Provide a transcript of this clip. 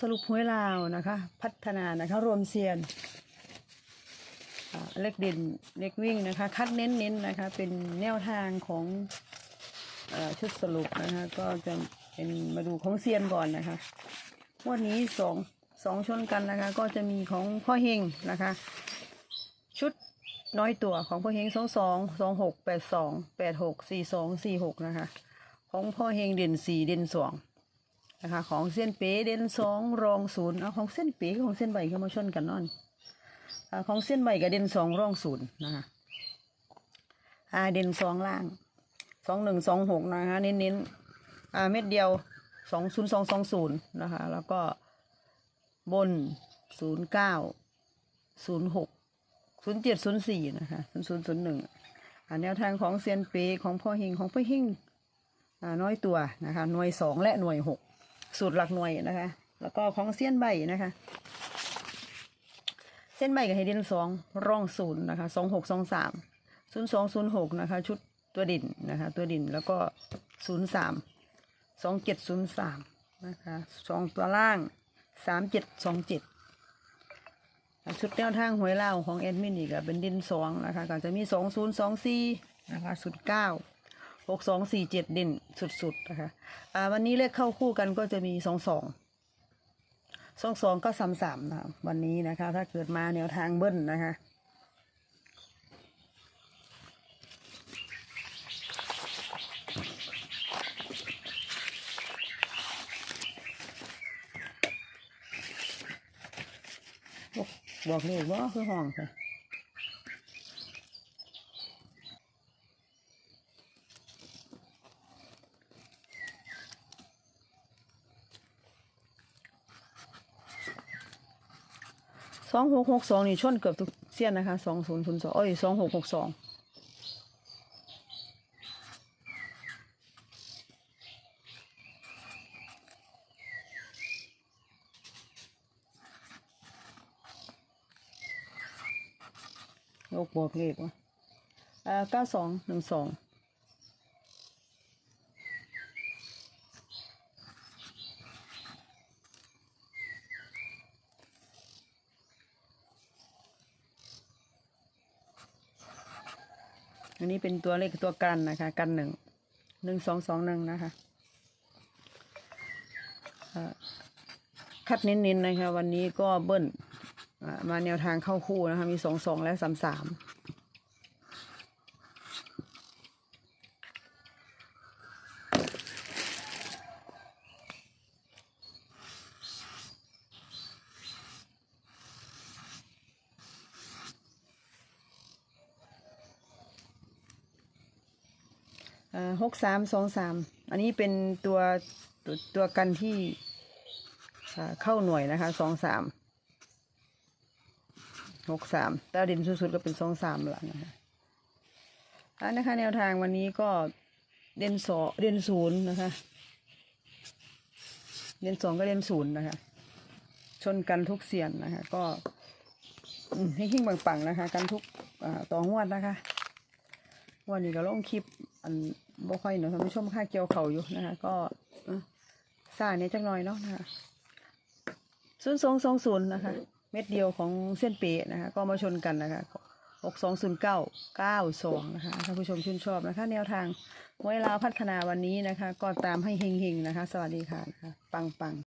สรุปหวยลาวนะคะ พัฒนานะคะรวมเซียนเล็กเด่นเล็กวิ่งนะคะ คัดเน้นเน้นนะคะ เป็นแนวทางของอชุดสรุปนะคะ ก็จะเป็นมาดูของเซียนก่อนนะคะวันนี้สองสองชนกันนะคะ ก็จะมีของพ่อเฮงนะคะ ชุดน้อยตัวของพ่อเฮงสองสองสองหกแปดสองแปดหกสี่สองสี่หกนะคะ ของพ่อเฮงเด่นสี่เด่นสอง นะคะของเส้นเป๋เด่นสองรองศูนย์เอาของเส้นเป๋ของเส้นใบก็มาชนกันนอนอของเส้นใบกับเด่นสองรองศูนย์นะคะอาเด่นสองล่างสองหนึ่งสองหกนะคะเน้นเน้นๆอาเม็ดเดียวสองศูนย์สองสองศูนย์นะคะแล้วก็บนศูนย์เก้าศูนย์หกศูนย์เจ็ดศูนย์สี่นะคะศูนย์ศูนย์ศูนย์หนึ่งแนวทางของเซียนเปของพ่อเฮงของพ่อเฮงอ่าน้อยตัวนะคะหน่วยสองและหน่วยหก สูตรหลักหน่วยนะคะ แล้วก็ของเส้นใบนะคะ เส้นใบกับไฮเดนสองร่องศูนย์นะคะสองหกสองสามศูนย์สองศูนย์หกนะคะ ชุดตัวดินนะคะ ตัวดินแล้วก็ศูนย์สามสองเจ็ดศูนย์สามนะคะสองตัวล่างสามเจ็ดสองเจ็ดชุดแนวทางหวยเล่าของแอดมินอีกอะเป็นดินสองนะคะก็จะมีสองศูนย์สองสี่นะคะสุดเก้า หกสองสี่เจ็ดเด่นสุดๆนะคะอ่าวันนี้เลขเข้าคู่กันก็จะมีสองสองสองสองก็สามสามนะวันนี้นะคะ ถ้าเกิดมาแนวทางเบิ้ลนะคะบอกบอกเลยว่าคือห้องค่ะ สองหกหกสองนี่ชนเกือบทุกเสี้ยนนะคะสองศูนย์ศูนย์สองเอ้ยสองหกหกสองยกบอกเลขวะอ่าเก้าสองหนึ่งสอง อันนี้เป็นตัวเลขตัวกันนะคะ กันหนึ่งหนึ่งสองสองหนึ่งนะคะคัดเน้นๆนะคะ วันนี้ก็เบิ้ลมาแนวทางเข้าคู่นะคะ มีสองสองและสามสาม หกสามสองสามอันนี้เป็นตัวตัวตัวกันที่เข้าหน่วยนะคะสองสามหกสามแต่ด่นสุดๆก็เป็นสองสามละนะคะอันนะคะ แนวทางวันนี้ก็เด่นสอเด่นศูนย์นะคะ เด่นสองก็เด่นศูนย์นะคะ ชนกันทุกเสียนนะคะ ก็ให้หิ้งปังๆนะคะ กันทุกต่องวดนะคะ วันนี้ก็ลงคลิปอันบ่ค่อยหนูท่านผู้ชมค่าเกี่ยวเขาอยู่นะคะ ก็เอ้อสายนี้จักหน่อยเนาะนะคะศูนย์สองสองศูนย์นะคะ เม็ดเดียวของเส้นเปะนะคะ ก็มาชนกันนะคะหกสองศูนย์เก้าเก้าสองนะคะท่านผู้ชมชื่นชอบนะคะ แนวทางไว้ลาวพัฒนาวันนี้นะคะ ก็ตามให้เฮงๆนะคะ สวัสดีค่ะนะคะปังปัง